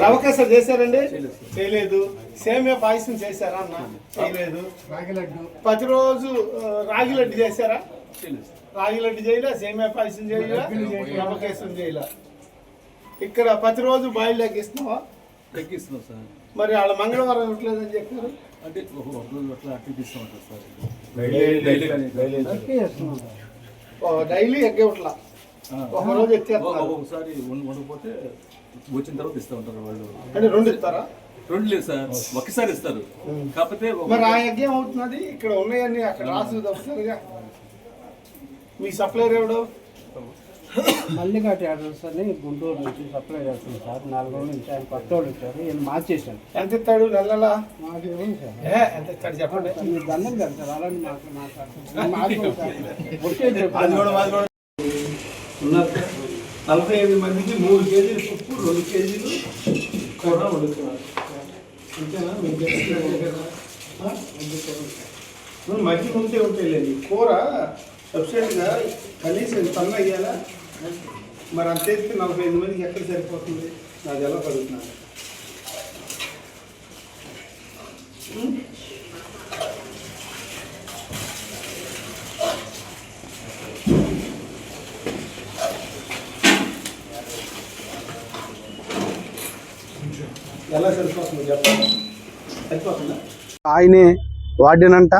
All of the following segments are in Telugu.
రవకేసరి చేశారండి? చేయలేదు. సేమియా పాయసం చేశారా అన్న? చేయలేదు. ప్రతిరోజు ఆ, రాగి లడ్డు చేశారా? రాగి లడ్డు చేయలే సేమియా పాయసం చేయలే రవకేసం చేయలే. ఇక్కడ ప్రతిరోజు బాయిల్ ఎక్కిస్తున్నావా తగ్గిస్తున్నాం సార్. మరి వాళ్ళ మంగళవారం ఇవ్వట్లేదని చెప్పారు. అంటే ఒక ఒక రోజు అట్లా అట్లా సార్. డైలీ ఎగ్గవట్లా ఆ. ఒక ఒకసారి వచ్చిన తర్వాత ఇస్తూ ఉంటారు వాళ్ళు. అంటే రెండు ఇస్తారా? రెండు లేదు సార్. ఒక్కసారి ఇస్తారు. కాకపోతే ఒక- మరి ఆ యజ్ఞం అవుతున్నది ఇక్కడ ఉన్నాయని అక్కడ రాసు తప్పుతారుగా మీ సప్లైర్ ఎవడు? మల్లిఘాట్ యాడర్స్ అని గుంటూరు నుంచి సప్లై చేస్తుంది సార్. నాలుగు రోజుల నుంచి ఆయన కొత్త వాళ్ళు ఇచ్చారు ఈయన మార్చేశాను ఎంత ఇస్తాడు నెలలా మాకు ఎంత ఇస్తాడు చెప్పండి. మీరు దండం కదా సార్. అలాంటి మాకు? నలభై ఐదు మందికి మూడు కేజీలు రెండు కేజీలు కూర వండుతున్నారు. అంతేనా? మీకు మధ్య ఉంటే ఉంటాయిలేండి కూర సబ్సిడీగా కనీసం పన్ను అయ్యాలా? మరి అంత వేస్తే నలభై ఐదు మందికి ఎక్కడ సరిపోతుంది? నాది ఎలా పడుతున్నాను ఎలా సరిపోతుంది చెప్పండి. సరిపోతుందా? ఆయనే వాడినంట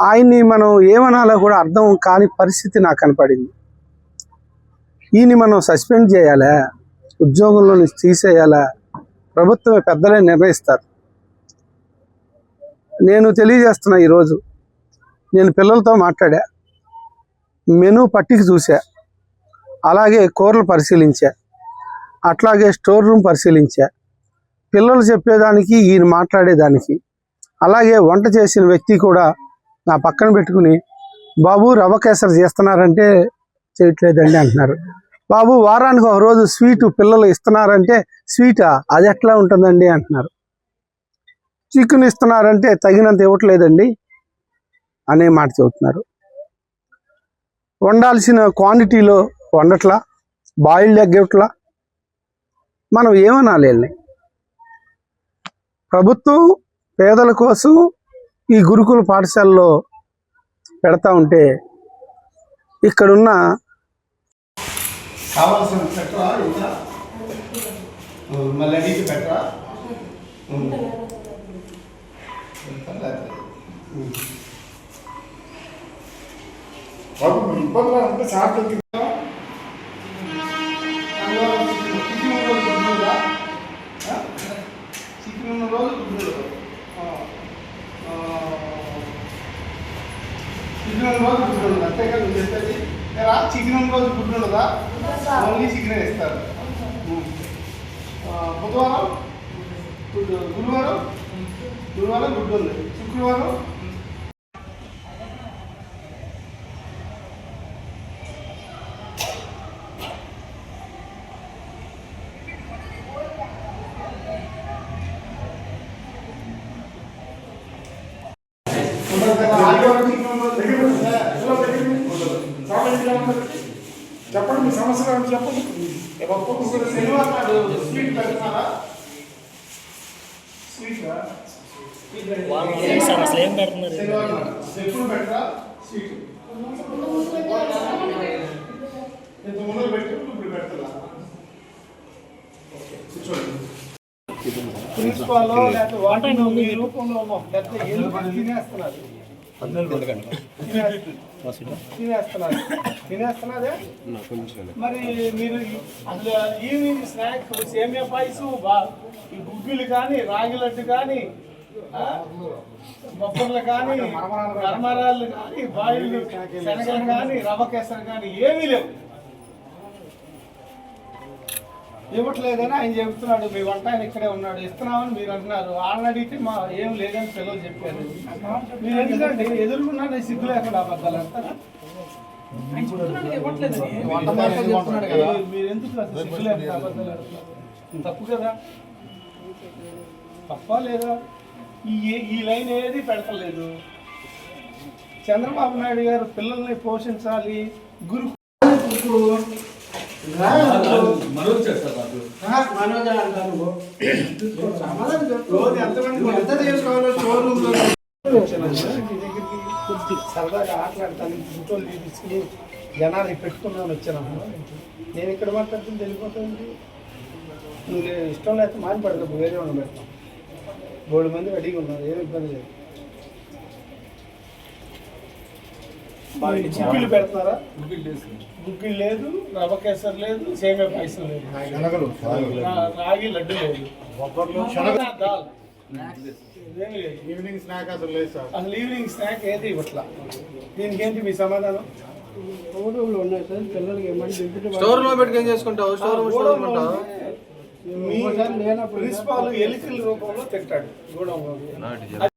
ఆయన్ని మనం ఏమనాలో కూడా అర్థం కాని పరిస్థితి నాకు కనపడింది. ఈయన్ని మనం సస్పెండ్ చేయాలా? ఉద్యోగంలో నుంచి తీసేయాలా? ప్రభుత్వమే పెద్దలే నిర్ణయిస్తారు. నేను తెలియజేస్తున్నా ఈరోజు. నేను పిల్లలతో మాట్లాడా. మెనూ పట్టికి చూసా అలాగే కూరలు పరిశీలించా. అట్లాగే స్టోర్ రూమ్ పరిశీలించా. పిల్లలు చెప్పేదానికి ఈయన మాట్లాడేదానికి. అలాగే వంట చేసిన వ్యక్తి కూడా నా పక్కన పెట్టుకుని బాబు రవ్వ కేసరి చేస్తున్నారంటే చేయట్లేదండి అంటున్నారు. బాబు వారానికి ఒక రోజు స్వీటు పిల్లలు ఇస్తున్నారంటే స్వీటా? అది ఎట్లా ఉంటుందండి? అంటున్నారు. చికెన్ ఇస్తున్నారంటే తగినంత ఇవ్వట్లేదండి అనే మాట చెబుతున్నారు. వండాల్సిన క్వాంటిటీలో వండట్లా బాయిల్డ్ ఎగ్ ఇవ్వట్లా మనం ఏమనాలి వీళ్ళని? ప్రభుత్వం పేదల కోసం ఈ గురుకుల పాఠశాలలో పెడతా ఉంటే ఇక్కడున్న కావాల్సిన పెట్టరా ఇంకా మళ్ళీ అడిగి పెట్టరా? ఇబ్బందులు అంటే సార్లకి చికెన్ రోజు గుడ్డు ఉండదు అంతేగా నువ్వు చెప్పేది చికెన్ రోజు గుడ్డు ఉండదా ఓన్లీ చికెన్ ఇస్తారు. బుధవారం గుడ్డు గురువారం గురువారం గుడ్డు ఉంది శుక్రవారం ఆదివారం చికెన్ ఉన్న రోజు చెప్పండి మీ సమస్య ఏమిటి చెప్పండి ఒక్కొక్క శనివారం నాడు స్వీట్ పెడుతున్నారా? స్వీట్? అసలు ఏం పెడుతున్నారు? శనివారం నాడు ఎప్పుడు పెట్టరా? స్వీట్. ఇంత ముందు పెట్టి ఇప్పుడు పెడతా కూర్చోండి. ప్రిన్సిపాల్ లేకపోతే వాటర్ మీ రూపంలో ఒక పెద్ద. తినేస్తున్నారు తినేస్తున్నారే. మరి మీరు అసలు ఈవినింగ్ స్నాక్ సేమియా పాయసం బా ఈ గుగ్గులు కానీ రాగి లడ్డు కానీ బొబ్బర్లు కానీ కర్మరాళ్ళు కానీ బాయిలు శనగలు కానీ రవ్వ కేసరి కానీ ఏమీ లేవు ఇవ్వట్లేదని ఆయన చెబుతున్నాడు మీ వంట ఆయన ఇక్కడే ఉన్నాడు ఇస్తున్నామని మీరు అంటున్నారు. వాళ్ళని అడిగితే మా ఏం లేదని పిల్లలు చెప్పారు. మీరు ఎందుకంటే ఎదుర్కొన్నా నేను సిగ్గు లేకుండా అబద్ధాలు అంటారా? మీరు ఎందుకు సిగ్గు లేకుండా అబద్ధాలు తప్పు కదా. తప్ప లేదా? ఈ ఈ లైన్ ఏది పెడతలేదు? చంద్రబాబు నాయుడు గారు పిల్లల్ని పోషించాలి గురు మనోజ్ రోజు ఎంతమంది ఎంత చేసుకోవాలో షోరూమ్ కొద్ది సరదాగా ఆటలాడతాను ఫోటోలు తీసుకుని జనాలు పెట్టుకున్నాను వచ్చాను నేను ఇక్కడ మాట్లాడుతుంది వెళ్ళిపోతుంది నువ్వు ఇష్టం లేకపోతే మాని పడతావు వేరే వాళ్ళు పెడతాం మూడు మంది రెడీగా ఉన్నారు ఏమి ఇబ్బంది లేదు పెడతారా? గుగ్గిళ్ళు లేదు రవ్వ కేసరి లేదు సేమియా పాయసం లేదు. రాగి లడ్డు లేదు. దాల్. ఏం లేదు. ఈవినింగ్ స్నాక్ అసలు లేదు సార్. అసలు ఈవినింగ్ స్నాక్ ఏది ఇవ్వట్లా? దీనికి ఏంటి మీ సమాధానం? ఉన్నాయి సార్ పిల్లలకి ఏమంటే స్టోర్లో పెట్టుకొని చేసుకుంటావు? స్టోర్ ప్రిన్సిపాల్ ఎలికల రూపంలో తింటాడు